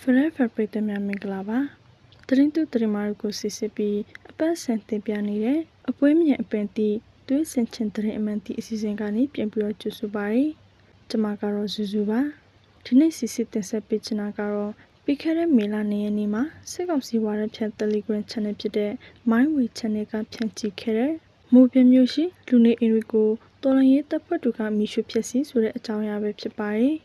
ဖရဲဖရပရိသတ်များမင်္ဂလာပါတရင်သူတရင်မာတို့ကိုစစ်စစ်ပြီးအပတ်ဆန်တင်ပြနေတဲ့အပွဲမြင့်အပင်တီသွေးစင်ချင်တရင်အမှန်တီအစီအစဉ်ကနေပြင်ပြီးတော့ကြိုဆိုပါရစေကျွန်မကတော့ဇူဇူပါဒီနေ့စစ်စစ်တင်ဆက်ပေးချင်တာကတော့ပြီးခဲ့တဲ့မေလ၂ရက်နေ့မှာစစ်ကောင်စီဝါရဖြန့် Telegram Channel ဖြစ်တဲ့ MyWay Channel ကဖြန့်ချိခဲ့တဲ့ မူပြမျိုးရှိလူနေအင်ရီကိုတော်လန်ရေးတပ်ဖွဲ့တို့ကမိရှုဖြစ်စီဆိုတဲ့အကြောင်းအရာပဲဖြစ်ပါတယ်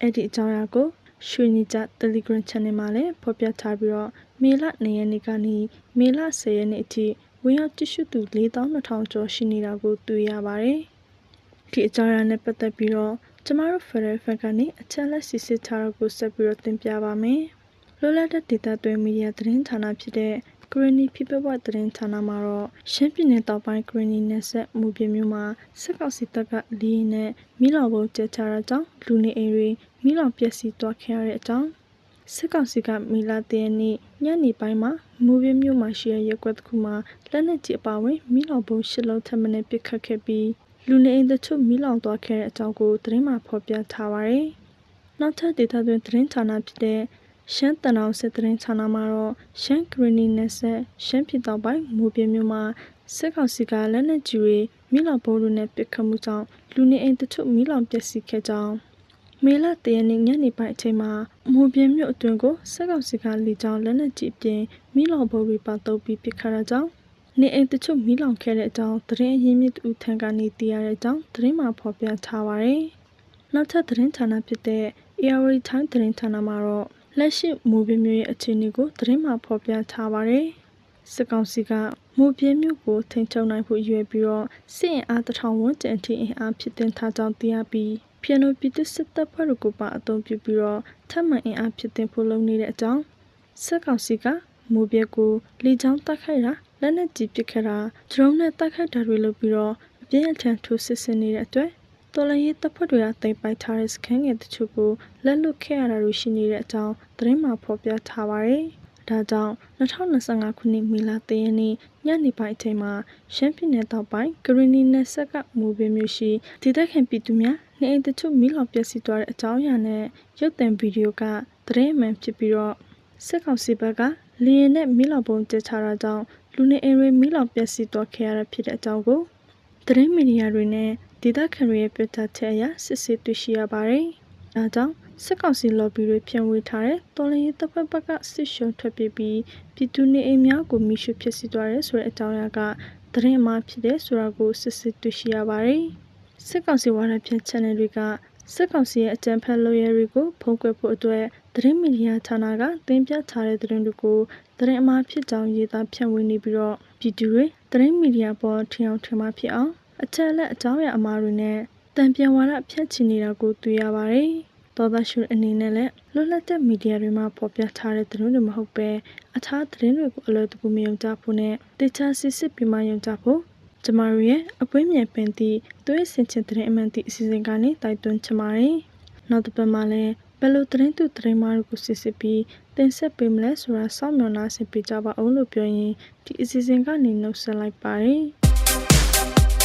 အဲ့ဒီအကြောင်းအရာကိုရွှေနီကြ Telegram Channel မှာလည်းဖော်ပြထားပြီးတော့မေလ2ရက်နေ့ကနေမေလ10ရက်နေ့အထိဝင်ရောက်ကြည့်ရှုသူ4200ကျော်ရှိနေတာကိုတွေ့ရပါတယ်။ဒီအကြောင်းအရာနဲ့ပတ်သက်ပြီးတော့ကျမတို့ Federal Fan ကနေအချက်လက်စစ်စစ်ထားတာကိုဆက်ပြီးတော့တင်ပြပါမယ်။လောလောတဲ့ဒေတာသွင်းမီဒီယာသတင်းဌာနဖြစ်တဲ့ Granny People Watch သတင်းဌာနမှာတော့ရှမ်းပြည်နယ်တောင်ပိုင်း Granny နယ်ဆက်မူပြမျိုးမှာစစ်ကောင်စီတပ်ကလီးနဲ့မိလောင်ဘုံကျချတာကြောင့်လူနေအိမ်တွေမိလောင်ပျက်စီးသွားခဲ့ရတဲ့အကြောင်းစစ်ကောင်စီကမီလာတရနေ့ညနေပိုင်းမှာမူပြမျိုးမှာရှိတဲ့ရက်ွက်တစ်ခုမှာလက်နက်ကြီးအပါဝင်မိလောင်ဘုံရှစ်လုံးထပ်မံပစ်ခတ်ခဲ့ပြီးလူနေအိမ်တချို့မိလောင်သွားခဲ့တဲ့အကြောင်းကိုသတင်းမှာဖော်ပြထားပါတယ်။နောက်ထပ်ဒေသတွင်သတင်းဌာနဖြစ်တဲ့ ရှမ်းတန်အောင်စစ်သတင်းဌာနမှာတော့ရှမ်းဂရီနီနယ်ဆက်ရှမ်းပြည်တောင်ပိုင်းမူပြမျိုးမှာစစ်ကောင်စီကလက်နက်ကြီးတွေမိလောင်ဘုံတို့နဲ့ပစ်ခတ်မှုကြောင့်လူနေအိမ်တချို့မိလောင်ပျက်စီးခဲ့ကြောင်းမေလတရနေ့ညနေပိုင်းအချိန်မှာမူပြမြို့အတွင်းကိုစစ်ကောင်စီကလေကြောင်းလက်နက်ကြီးအပြင်မိလောင်ဘုံတွေပါတုပ်ပြီးပစ်ခတ်ရကြောင်းနေအိမ်တချို့မိလောင်ခဲ့တဲ့အကြောင်းသတင်းအရင်းမြစ်ဦးထံကနေသိရတဲ့အကြောင်းသတင်းမှာဖော်ပြထားပါတယ်။နောက်ထပ်သတင်းဌာနဖြစ်တဲ့ ARD Time သတင်းဌာနမှာတော့ လက်ရှိမူပြမျိုးရဲ့အခြေအနေကိုသတင်းမှာဖော်ပြထားပါတယ်။စစ်ကောင်စီကမူပြမျိုးကိုထိန်ချုပ်နိုင်ဖို့ရွေးပြီးတော့စစ်ရင်အားတထောင်ဝန်းကျင်အထိအင်အားဖြစ်တင်ထားကြောင်းသိရပြီးဖျန်နိုပြည်သူစစ်တပ်ဖွဲ့တို့ကိုပါအသုံးပြုပြီးတော့ထပ်မံအင်အားဖြစ်တင်ဖို့လုပ်နေတဲ့အကြောင်းစစ်ကောင်စီကမူပြကိုလေကြောင်းတိုက်ခိုက်တာလက်နက်ကြီးပစ်ခတ်တာဒရုန်းနဲ့တိုက်ခိုက်တာတွေလုပ်ပြီးတော့အပြင်းအထန်ထိုးစစ်ဆင်နေတဲ့အတွက် တော်လရေးတပ်ဖွဲ့တွေကတင်ပိုက်ထားတဲ့စခန်းငယ်တချို့ကိုလက်လွတ်ခဲ့ရတာတွေရှိနေတဲ့အကြောင်းသတင်းမှာဖော်ပြထားပါတယ်။ဒါကြောင့်2025ခုနှစ်မေလ3ရက်နေ့ညနေပိုင်းအချိန်မှာရှမ်းပြည်နယ်တောင်ပိုင်းဂရီနီနယ်ဆက်ကမူပင်မျိုးရှိဒေသခံပြည်သူများနေအိမ်တချို့မိလောင်ပျက်စီးသွားတဲ့အကြောင်းအရာနဲ့ရုပ်သံဗီဒီယိုကသတင်းမှန်ဖြစ်ပြီးတော့စစ်ကောင်စီဘက်ကလေရင်နဲ့မိလောင်ပုံကျချတာကြောင့်လူနေအိမ်တွေမိလောင်ပျက်စီးသွားခဲ့ရတာဖြစ်တဲ့အကြောင်းကို သတင်းမီဒီယာတွေနဲ့ဒေသခံတွေရဲ့ပြသချက်အရစစ်ဆေးတွေ့ရှိရပါတယ်။ဒါကြောင့်စစ်ကောင်စီ lobby တွေဖြန့်ဝေထားတဲ့တော်လရင်တပ်ဖွဲ့ဘက်ကစစ်ရှုံထွက်ပြေးပြီးပြည်သူနေအိမ်များကိုမိရှုဖြစ်စီသွားတယ်ဆိုတဲ့အကြောင်းအရာကသတင်းအမှားဖြစ်တယ်ဆိုတာကိုစစ်စစ်တွေ့ရှိရပါတယ်။စစ်ကောင်စီဝါဒဖြန့် channel တွေကစစ်ကောင်စီရဲ့အကြံဖက်လုပ်ရတွေကိုဖုံးကွယ်ဖို့အတွက်သတင်းမီဒီယာဌာနကတင်ပြထားတဲ့သတင်းတွေကိုသတင်းအမှားဖြစ်ကြောင်းရေးသားဖြန့်ဝေနေပြီးတော့ပြည်သူတွေသတင်းမီဒီယာပေါ်ထင်အောင်ထင်မှာဖြစ်အောင် အချက်အလက်အကြောင်းအရာအမှားတွေနဲ့တံပြန်ဝါဒဖြန့်ချီနေတာကိုတွေ့ရပါတယ်။သောသားရှုအနေနဲ့လည်းလွတ်လပ်တဲ့မီဒီယာတွေမှာဖော်ပြထားတဲ့သတင်းတွေမဟုတ်ပဲအခြားသတင်းတွေကိုအလွယ်တကူမယုံကြဖို့နဲ့တခြားစစ်စစ်ပြီးမှယုံကြဖို့ကျမတို့ရဲ့အပွင့်မြန်ပင်သည့်သွေးစင်ချင်တဲ့အမှန်တီအစီအစဉ်ကနေတိုက်တွန်းချင်ပါတယ်။နောက်တစ်ပတ်မှာလည်းဘယ်လိုသတင်းသူသတင်းမားတို့ကိုစစ်စစ်ပြီးတင်ဆက်ပေးမလဲဆိုတာစောင့်မျှော်နှားဆင်ပေးကြပါအောင်လို့ပြောရင်ဒီအစီအစဉ်ကနေနှုတ်ဆက်လိုက်ပါတယ်။